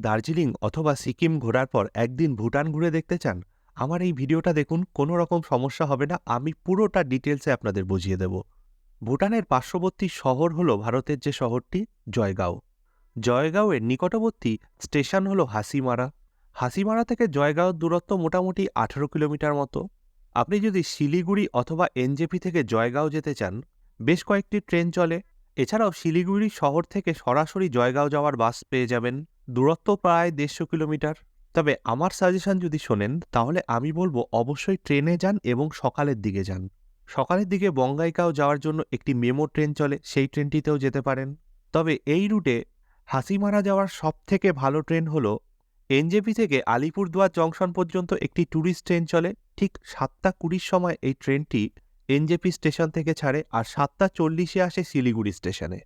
দার্জিলিং অথবা সিকিম ঘোরার পর একদিন ভুটান ঘুরে দেখতে চান? আমার এই ভিডিওটা দেখুন, কোনো রকম সমস্যা হবে না, আমি পুরোটা ডিটেলসে আপনাদের বুঝিয়ে দেব। ভুটানের পার্শ্ববর্তী শহর হল ভারতের যে শহরটি, জয়গাঁও। জয়গাঁওয়ের নিকটবর্তী স্টেশন হল হাসিমারা। হাসিমারা থেকে জয়গাঁওর দূরত্ব মোটামুটি আঠেরো কিলোমিটার মতো। আপনি যদি শিলিগুড়ি অথবা এনজেপি থেকে জয়গাঁও যেতে চান, বেশ কয়েকটি ট্রেন চলে। এছাড়াও শিলিগুড়ি শহর থেকে সরাসরি জয়গাঁও যাওয়ার বাস পেয়ে যাবেন। দূরত্ব প্রায় দেড়শো কিলোমিটার। তবে আমার সাজেশন যদি শোনেন, তাহলে আমি বলব অবশ্যই ট্রেনে যান এবং সকালের দিকে যান। সকালের দিকে বঙ্গাইগাঁও যাওয়ার জন্য একটি মেমো ট্রেন চলে, সেই ট্রেনটিতেও যেতে পারেন। তবে এই রুটে হাসিমারা যাওয়ার সব থেকে ভালো ট্রেন হলো এনজেপি থেকে আলিপুরদুয়ার জংশন পর্যন্ত একটি ট্যুরিস্ট ট্রেন চলে, ঠিক সাতটা কুড়ির সময় এই ট্রেনটি এনজেপি স্টেশন থেকে ছাড়ে আর সাতটা চল্লিশে আসে শিলিগুড়ি স্টেশনে।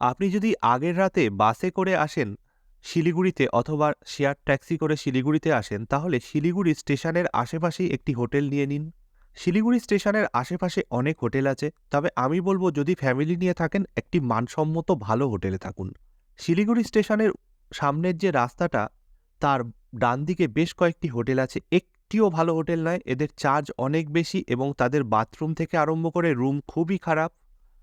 আপনি যদি আগের রাতে বাসে করে আসেন শিলিগুড়িতে অথবা শেয়ার ট্যাক্সি করে শিলিগুড়িতে আসেন, তাহলে শিলিগুড়ি স্টেশনের আশেপাশেই একটি হোটেল নিয়ে নিন। শিলিগুড়ি স্টেশনের আশেপাশে অনেক হোটেল আছে, তবে আমি বলব যদি ফ্যামিলি নিয়ে থাকেন, একটি মানসম্মত ভালো হোটেলে থাকুন। শিলিগুড়ি স্টেশনের সামনের যে রাস্তাটা, তার ডান দিকে বেশ কয়েকটি হোটেল আছে। একটিও ভালো হোটেল নয়, এদের চার্জ অনেক বেশি এবং তাদের বাথরুম থেকে আরম্ভ করে রুম খুবই খারাপ।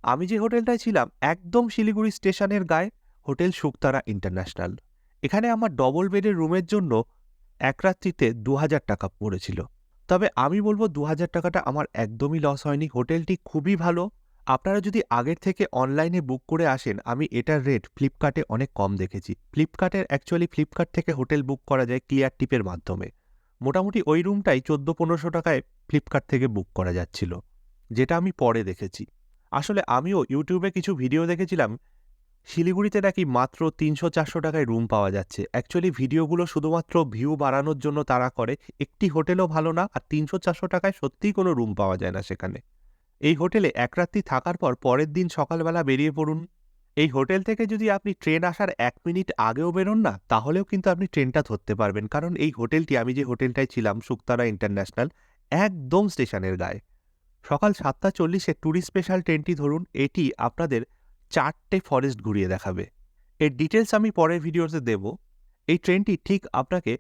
আমি যে হোটেলটায় ছিলাম, একদম শিলিগুড়ি স্টেশনের গায়ে, হোটেল শুকতারা ইন্টারন্যাশনাল। এখানে আমার ডবল বেডের রুমের জন্য এক রাত্রিতে দু হাজার টাকা পড়েছিল। তবে আমি বলব দু হাজার টাকাটা আমার একদমই লস হয়নি। হোটেলটি খুবই ভালো। আপনারা যদি আগের থেকে অনলাইনে বুক করে আসেন, আমি এটার রেট ফ্লিপকার্টে অনেক কম দেখেছি। ফ্লিপকার্টের অ্যাকচুয়ালি ফ্লিপকার্ট থেকে হোটেল বুক করা যায় ক্লিয়ার টিপের মাধ্যমে। মোটামুটি ওই রুমটাই চোদ্দ পনেরোশো টাকায় ফ্লিপকার্ট থেকে বুক করা যাচ্ছিল, যেটা আমি পরে দেখেছি। আসলে আমিও ইউটিউবে কিছু ভিডিও দেখেছিলাম শিলিগুড়িতে নাকি মাত্র তিনশো চারশো টাকায় রুম পাওয়া যাচ্ছে। অ্যাকচুয়ালি ভিডিওগুলো শুধুমাত্র ভিউ বাড়ানোর জন্য তারা করে। একটি হোটেলও ভালো না, আর তিনশো চারশো টাকায় সত্যিই কোনো রুম পাওয়া যায় না সেখানে। এই হোটেলে এক রাত্রি থাকার পর পরের দিন সকালবেলা বেরিয়ে পড়ুন। এই হোটেল থেকে যদি আপনি ট্রেন আসার এক মিনিট আগেও বেরোন না, তাহলেও কিন্তু আপনি ট্রেনটা ধরতে পারবেন। কারণ এই হোটেলটি, আমি যে হোটেলটায় ছিলাম, সুক্তারা ইন্টারন্যাশনাল, একদম স্টেশনের গায়ে। সকাল সাতটা চল্লিশে ট্যুরিস্ট স্পেশাল ট্রেনটি ধরুন, এটি আপনাদের চারটে ফরেস্ট ঘুরিয়ে দেখাবে। এর ডিটেলস আমি পরের ভিডিওতে দেব। এই ট্রেনটি ঠিক আপনাকে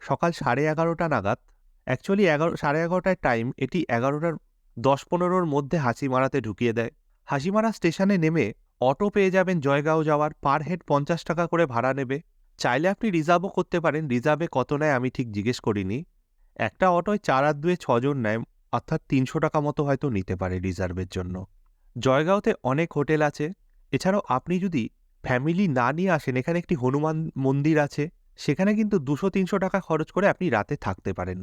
সকাল সাড়ে এগারোটা নাগাদ অ্যাকচুয়ালি এগারো, সাড়ে এগারোটার টাইম এটি এগারোটার দশ পনেরোর মধ্যে হাসিমারাতে ঢুকিয়ে দেয়। হাসিমারা স্টেশনে নেমে অটো পেয়ে যাবেন জয়গাঁও যাওয়ার পার হেড পঞ্চাশ টাকা করে ভাড়া নেবে। চাইলে আপনি রিজার্ভও করতে পারেন রিজার্ভে কত নেয় আমি ঠিক জিজ্ঞেস করিনি। একটা অটোয় চার আর দুয়ে ছজন নেয়, অর্থাৎ তিনশো টাকা মতো হয়তো নিতে পারে রিজার্ভের জন্য। জয়গাঁওতে অনেক হোটেল আছে। এছাড়াও আপনি যদি ফ্যামিলি না নিয়ে আসেন, এখানে একটি হনুমান মন্দির আছে, সেখানে কিন্তু দুশো তিনশো টাকা খরচ করে আপনি রাতে থাকতে পারেন।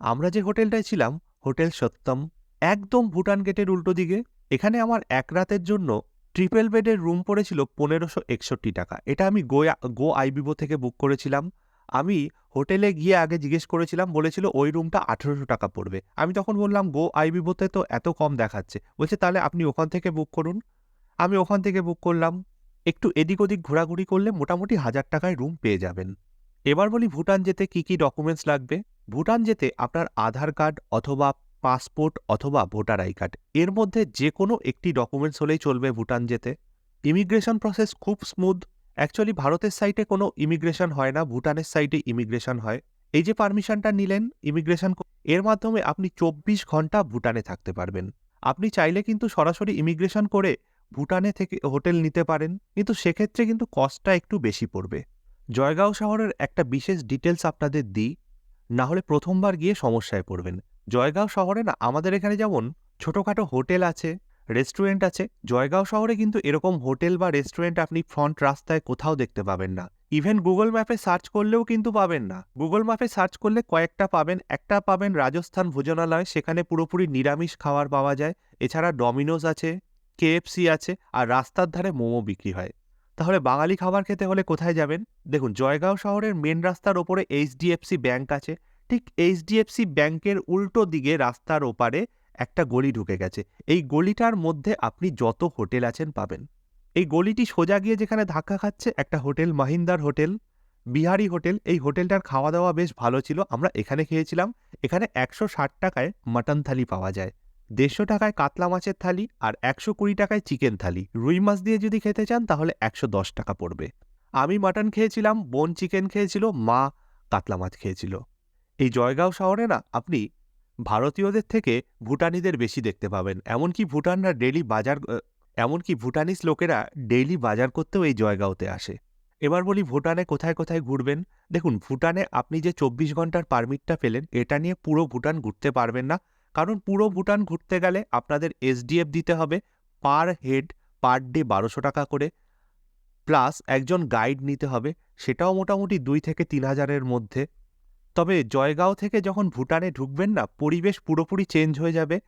আমরা যে হোটেলটায় ছিলাম, হোটেল সত্যম, একদম ভুটান গেটের উল্টো দিকে। এখানে আমার এক রাতের জন্য ট্রিপল বেডের রুম পড়েছিল পনেরোশো একষট্টি টাকা। এটা আমি গো গো আইবিবো থেকে বুক করেছিলাম। আমি হোটেলে গিয়ে আগে জিজ্ঞেস করেছিলাম, বলেছিল ওই রুমটা আঠেরোশো টাকা পড়বে। আমি তখন বললাম, গো আইবিবোতে তো এত কম দেখাচ্ছে। বলছে, তাহলে আপনি ওখান থেকে বুক করুন। আমি ওখান থেকে বুক করলাম। একটু এদিক ওদিক ঘোরাঘুরি করলে মোটামুটি হাজার টাকায় রুম পেয়ে যাবেন। এবার বলি, ভুটান যেতে কি কি ডকুমেন্টস লাগবে? ভুটান যেতে আপনার আধার কার্ড অথবা পাসপোর্ট অথবা ভোটার আই কার্ড। এর মধ্যে যে কোনো একটি ডকুমেন্টস হলেই চলবে ভুটান যেতে। ইমিগ্রেশন প্রসেস খুব স্মুথ। অ্যাকচুয়ালি ভারতের সাইটে কোনো ইমিগ্রেশন হয় না, ভুটানের সাইটে ইমিগ্রেশন হয়। এই যে পারমিশনটা নিলেন ইমিগ্রেশন এর মাধ্যমে আপনি চব্বিশ ঘণ্টা ভুটানে থাকতে পারবেন। আপনি চাইলে কিন্তু সরাসরি ইমিগ্রেশন করে ভুটানে থেকে হোটেল নিতে পারেন, কিন্তু সেক্ষেত্রে কিন্তু কস্টটা একটু বেশি পড়বে। জয়গাঁও শহরের একটা বিশেষ ডিটেলস আপনাদের দিই। না হলে প্রথমবার গিয়ে সমস্যায় পড়বেন। জয়গাঁও শহরে না, আমাদের এখানে যেমন ছোটোখাটো হোটেল আছে রেস্টুরেন্ট আছে। জয়গাঁও শহরে কিন্তু এরকম হোটেল বা রেস্টুরেন্ট আপনি ফ্রন্ট রাস্তায় কোথাও দেখতে পাবেন না। ইভেন গুগল ম্যাপে সার্চ করলেও কিন্তু পাবেন না। গুগল ম্যাপে সার্চ করলে কয়েকটা পাবেন। একটা পাবেন রাজস্থান ভোজনালয়, সেখানে পুরোপুরি নিরামিষ খাবার পাওয়া যায়। এছাড়া ডমিনোজ আছে কেএফসি আছে, আর রাস্তার ধারে মোমো বিক্রি হয়। তাহলে বাঙালি খাবার খেতে হলে কোথায় যাবেন? দেখুন, জয়গাঁও শহরের মেন রাস্তার ওপরে এইচডিএফসি ব্যাংক আছে। ঠিক এইচডিএফসি ব্যাংকের উল্টো দিকে রাস্তার ওপারে একটা গলি ঢুকে গেছে। এই গলিটার মধ্যে আপনি যত হোটেল আছেন পাবেন। এই গলিটি সোজা গিয়ে যেখানে ধাক্কা খাচ্ছে, একটা হোটেল, মাহিন্দার হোটেল, বিহারি হোটেল। এই হোটেলটার খাওয়া দাওয়া বেশ ভালো ছিল। আমরা এখানে খেয়েছিলাম। এখানে একশো ষাট টাকায় মাটন থালি পাওয়া যায়। দেড়শো টাকায় কাতলা মাছের থালি আর একশো কুড়ি টাকায় চিকেন থালি। রুই মাছ দিয়ে যদি খেতে চান, তাহলে একশো দশ টাকা পড়বে। আমি মাটন খেয়েছিলাম, বোন চিকেন খেয়েছিল, মা কাতলা মাছ খেয়েছিল। এই জয়গাঁও শহরে না, আপনি ভারতীয়দের থেকে ভুটানিদের বেশি দেখতে পাবেন। এমনকি ভুটানরা ডেলি বাজার এমনকি ভুটানিস লোকেরা ডেইলি বাজার করতেও এই জয়গাঁওতে আসে। এবার বলি ভুটানে কোথায় কোথায় ঘুরবেন? দেখুন, ভুটানে আপনি যে চব্বিশ ঘণ্টার পারমিটটা পেলেন, এটা নিয়ে পুরো ভুটান ঘুরতে পারবেন না। কারণ পুরো ভুটান ঘুরতে গেলে আপনাদের এসডিএফ দিতে হবে পার হেড পার ডে বারোশো টাকা করে। প্লাস একজন গাইড নিতে হবে, সেটাও মোটামুটি দুই থেকে তিন হাজারের মধ্যে। তবে জয়গাঁও থেকে যখন ভুটানে ঢুকবেন না, পরিবেশ পুরোপুরি চেঞ্জ হয়ে যাবে।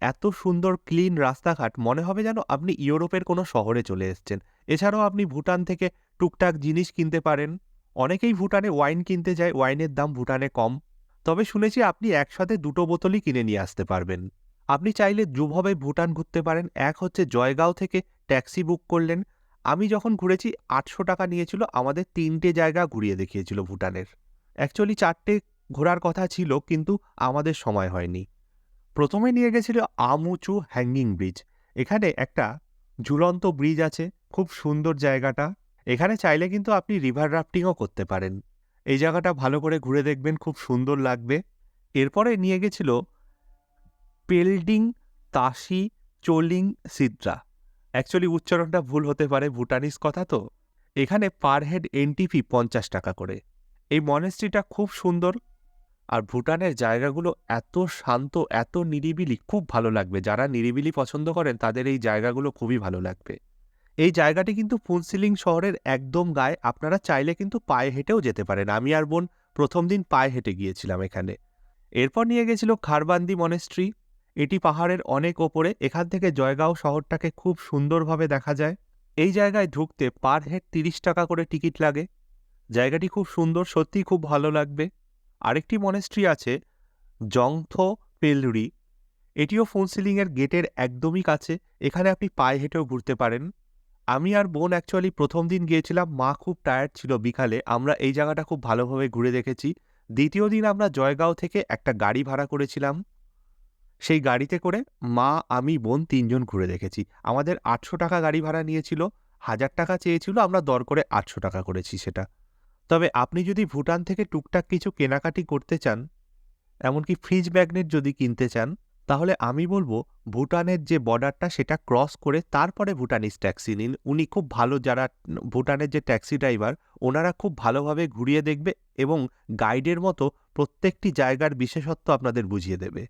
এত সুন্দর ক্লিন রাস্তাঘাট, মনে হবে যেন আপনি ইউরোপের কোনো শহরে চলে এসছেন। এছাড়াও আপনি ভুটান থেকে টুকটাক জিনিস কিনতে পারেন। অনেকেই ভুটানে ওয়াইন কিনতে যায় ওয়াইনের দাম ভুটানে কম। তবে শুনেছি আপনি একসাথে দুটো বোতলই কিনে নিয়ে আসতে পারবেন। আপনি চাইলে দুভাবে ভুটান ঘুরতে পারেন। এক হচ্ছে জয়গাঁও থেকে ট্যাক্সি বুক করলেন। আমি যখন ঘুরেছি, আটশো টাকা নিয়েছিল, আমাদের তিনটে জায়গা ঘুরিয়ে দেখিয়েছিল ভুটানের। অ্যাকচুয়ালি চারটে ঘোরার কথা ছিল, কিন্তু আমাদের সময় হয়নি। প্রথমে নিয়ে গেছিল আমুচু হ্যাঙ্গিং ব্রিজ এখানে একটা ঝুলন্ত ব্রিজ আছে, খুব সুন্দর জায়গাটা। এখানে চাইলে কিন্তু আপনি রিভার রাফটিংও করতে পারেন। এই জায়গাটা ভালো করে ঘুরে দেখবেন, খুব সুন্দর লাগবে। এরপরে নিয়ে গেছিল পেল্ডিং তাসি চোলিং সিদ্রা অ্যাকচুয়ালি উচ্চারণটা ভুল হতে পারে, ভুটানিস কথা তো। এখানে পার হেড এনটিপি পঞ্চাশ টাকা করে। এই মনেস্ট্রিটা খুব সুন্দর আর ভুটানের জায়গাগুলো এত শান্ত, এত নিরিবিলি, খুব ভালো লাগবে। যারা নিরিবিলি পছন্দ করেন, তাদের এই জায়গাগুলো খুবই ভালো লাগবে। এই জায়গাটি কিন্তু ফুনসিলিং শহরের একদম গায়ে, আপনারা চাইলে কিন্তু পায়ে হেঁটেও যেতে পারেন। আমি আর বোন প্রথম দিন পায়ে হেঁটে গিয়েছিলাম এখানে। এরপর নিয়ে গেছিল খারবান্দি মনেস্ট্রি। এটি পাহাড়ের অনেক ওপরে, এখান থেকে জয়গাঁও শহরটাকে খুব সুন্দরভাবে দেখা যায়। এই জায়গায় ঢুকতে পার হেড তিরিশ টাকা করে টিকিট লাগে। জায়গাটি খুব সুন্দর, সত্যিই খুব ভালো লাগবে। আরেকটি মনেস্ট্রি আছে, জংথ পেলরি। এটিও ফুনসিলিংয়ের গেটের একদমই কাছে। এখানে আপনি পায়ে হেঁটেও ঘুরতে পারেন। আমি আর বোন অ্যাকচুয়ালি প্রথম দিন গিয়েছিলাম, মা খুব টায়ার্ড ছিল বিকালে। আমরা এই জায়গাটা খুব ভালোভাবে ঘুরে দেখেছি। দ্বিতীয় দিন আমরা জয়গাঁও থেকে একটা গাড়ি ভাড়া করেছিলাম। সেই গাড়িতে করে মা, আমি, বোন তিনজন ঘুরে দেখেছি। আমাদের আটশো টাকা গাড়ি ভাড়া নিয়েছিল, হাজার টাকা চেয়েছিল, আমরা দর করে আটশো টাকা করেছি সেটা। তবে আপনি যদি ভুটান থেকে টুকটাক কিছু কেনাকাটি করতে চান, এমনকি ফ্রিজ ম্যাগনেট যদি কিনতে চান, তাহলে আমি বলব ভুটানের যে বর্ডারটা সেটা ক্রস করে তারপরে ভুটানিস ট্যাক্সি নিন। উনি খুব ভালো যারা ভুটানের যে ট্যাক্সি ড্রাইভার, ওনারা খুব ভালোভাবে ঘুরিয়ে দেখবে এবং গাইডের মতো প্রত্যেকটি জায়গার বিশেষত্ব আপনাদের বুঝিয়ে দেবে।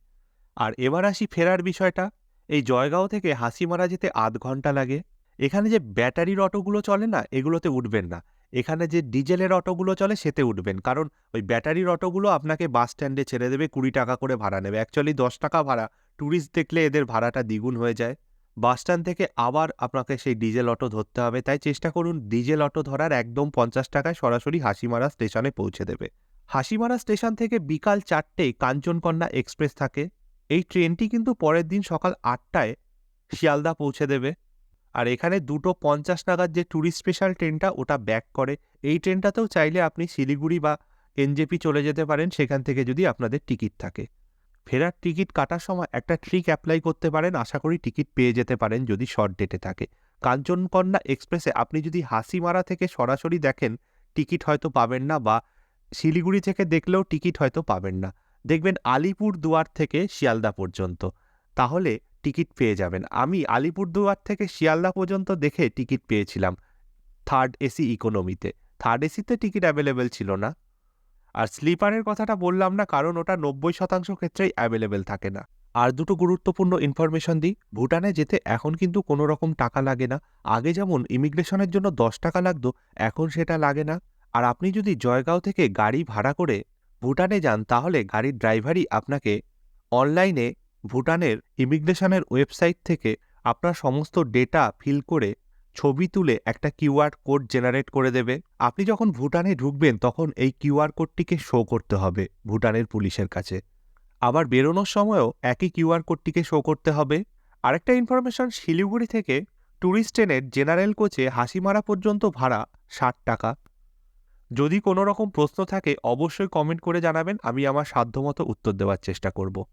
আর এবার আসি ফেরার বিষয়টা। এই জয়গাঁও থেকে হাসিমারা যেতে আধ ঘণ্টা লাগে। এখানে যে ব্যাটারির অটোগুলো চলে না, এগুলোতে উঠবেন না। এখানে যে ডিজেলের অটোগুলো চলে সেতে উঠবেন। কারণ ওই ব্যাটারির অটোগুলো আপনাকে বাস স্ট্যান্ডে ছেড়ে দেবে, কুড়ি টাকা করে ভাড়া নেবে। অ্যাকচুয়ালি দশ টাকা ভাড়া। ট্যুরিস্ট দেখলে এদের ভাড়াটা দ্বিগুণ হয়ে যায়। বাস স্ট্যান্ড থেকে আবার আপনাকে সেই ডিজেল অটো ধরতে হবে। তাই চেষ্টা করুন ডিজেল অটো ধরার একদম পঞ্চাশ টাকায় সরাসরি হাসিমারা স্টেশনে পৌঁছে দেবে। হাসিমারা স্টেশন থেকে বিকাল চারটেয় কাঞ্চনকন্যা এক্সপ্রেস থাকে। এই ট্রেনটি কিন্তু পরের দিন সকাল আটটায় শিয়ালদা পৌঁছে দেবে। আর এখানে দুটো পঞ্চাশ নাগাদ যে ট্যুরিস্ট স্পেশাল ট্রেনটা ওটা ব্যাক করে। এই ট্রেনটাতেও চাইলে আপনি শিলিগুড়ি বা এনজেপি চলে যেতে পারেন, সেখান থেকে যদি আপনাদের টিকিট থাকে। ফেরার টিকিট কাটার সময় একটা ট্রিক অ্যাপ্লাই করতে পারেন, আশা করি টিকিট পেয়ে যেতে পারেন যদি শর্ট ডেটে থাকে। কাঞ্চনকন্যা এক্সপ্রেসে আপনি যদি হাসিমারা থেকে সরাসরি দেখেন টিকিট হয়তো পাবেন না বা শিলিগুড়ি থেকে দেখলেও টিকিট হয়তো পাবেন না। দেখবেন আলিপুর দুয়ার থেকে শিয়ালদা পর্যন্ত। তাহলে টিকিট পেয়ে যাবেন। আমি আলিপুরদুয়ার থেকে শিয়ালদা পর্যন্ত দেখে টিকিট পেয়েছিলাম থার্ড এসি ইকোনমিতে থার্ড এসিতে টিকিট অ্যাভেলেবেল ছিল না। আর স্লিপারের কথাটা বললাম না, কারণ ওটা নব্বই শতাংশ ক্ষেত্রেই অ্যাভেলেবেল থাকে না। আর দুটো গুরুত্বপূর্ণ ইনফরমেশন দিই, ভুটানে যেতে এখন কিন্তু কোনো রকম টাকা লাগে না। আগে যেমন ইমিগ্রেশনের জন্য দশ টাকা লাগতো, এখন সেটা লাগে না। আর আপনি যদি জয়গাঁও থেকে গাড়ি ভাড়া করে ভুটানে যান, তাহলে গাড়ির ড্রাইভারই আপনাকে অনলাইনে ভুটানের ইমিগ্রেশনের ওয়েবসাইট থেকে আপনার সমস্ত ডেটা ফিল করে ছবি তুলে একটা কিউআর কোড জেনারেট করে দেবে। আপনি যখন ভুটানে ঢুকবেন, তখন এই কিউআর কোডটিকে শো করতে হবে ভুটানের পুলিশের কাছে। আবার বেরোনোর সময়ও একই কিউআর কোডটিকে শো করতে হবে। আরেকটা ইনফরমেশন শিলিগুড়ি থেকে ট্যুরিস্ট ট্রেনের জেনারেল কোচে হাসিমারা পর্যন্ত ভাড়া ষাট টাকা। যদি কোনো রকম প্রশ্ন থাকে, অবশ্যই কমেন্ট করে জানাবেন, আমি আমার সাধ্যমতো উত্তর দেওয়ার চেষ্টা করব।